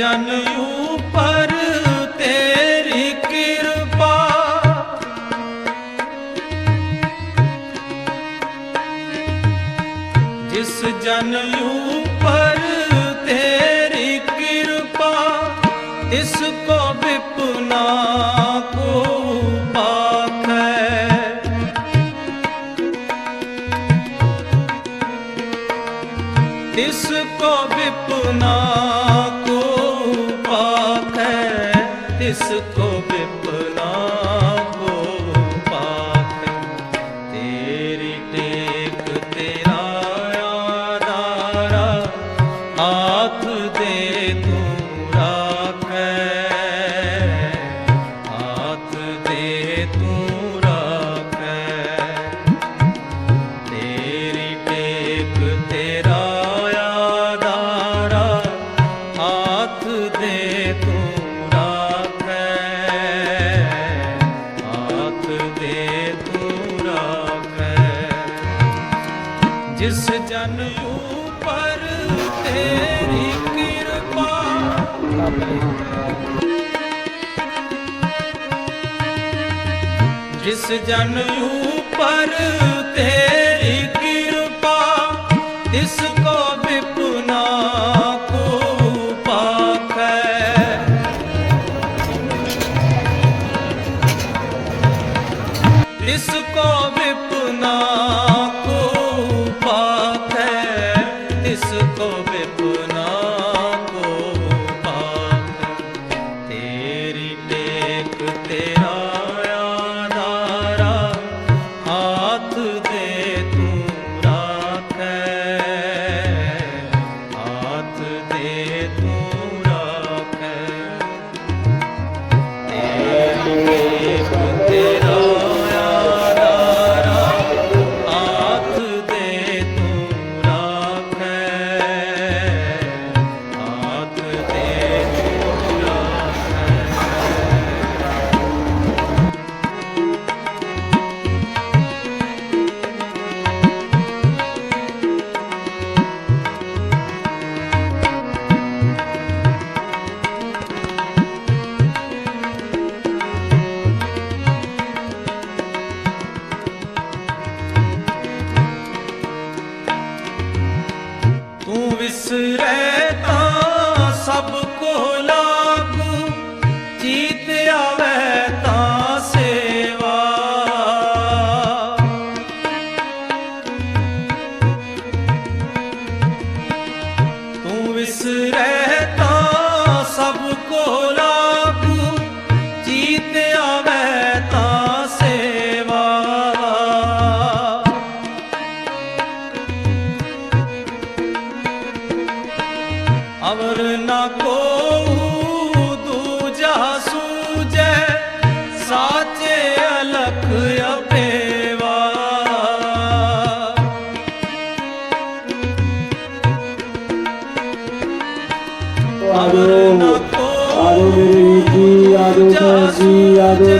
ਜਨ ਉਪਰ ਤੇਰੀ ਕਿਰਪਾ। ਜਿਸ ਜਨ ਉਪਰ ਤੇਰੀ ਕਿਰਪਾ ਇਸ ਕੋ ਵਿਪਨਾ ਕੋ ਪਾਖੈ ਤਿਸ ਕੋ ਵਿਪਨਾ ਕੋ ਪਾਖੈ ਜਨ ਉਪਰ ਤੇਰੀ ਕਿਰਪਾ ਤਿਸ ਕੋ ਵਿਪਨਾ ਕੋ ਪਾਖੈ। ਤਿਸ ਕੋ ਵਿਪਨਾ ਕੋ ਪਾਖੈ ਤਿਸ ਕੋ ਵਿਪਨਾ ਕੋ ਪਾਖੈ। ਤੇਰੀ ਟੇਕ ਤੇਰਾ ਵਿਸਰੈ ਤਾਂ ਸਭ ਕੋ ਲਾਗੂ ਜੀਤ ਆਵੈ ਤਾਂ ਸੇਵਾ। ਤੂੰ ਵਿਸਰੈ ਨਾ ਕੋ ਦੂਜਾ ਸੂਜੈ ਸਾਚੇ ਅਲਖ ਅਪੇਵਾ ਕੋ ਆਜੋ ਮੇਰੀ ਜੀ ਆਜੋ ਜੀ ਆਜੋ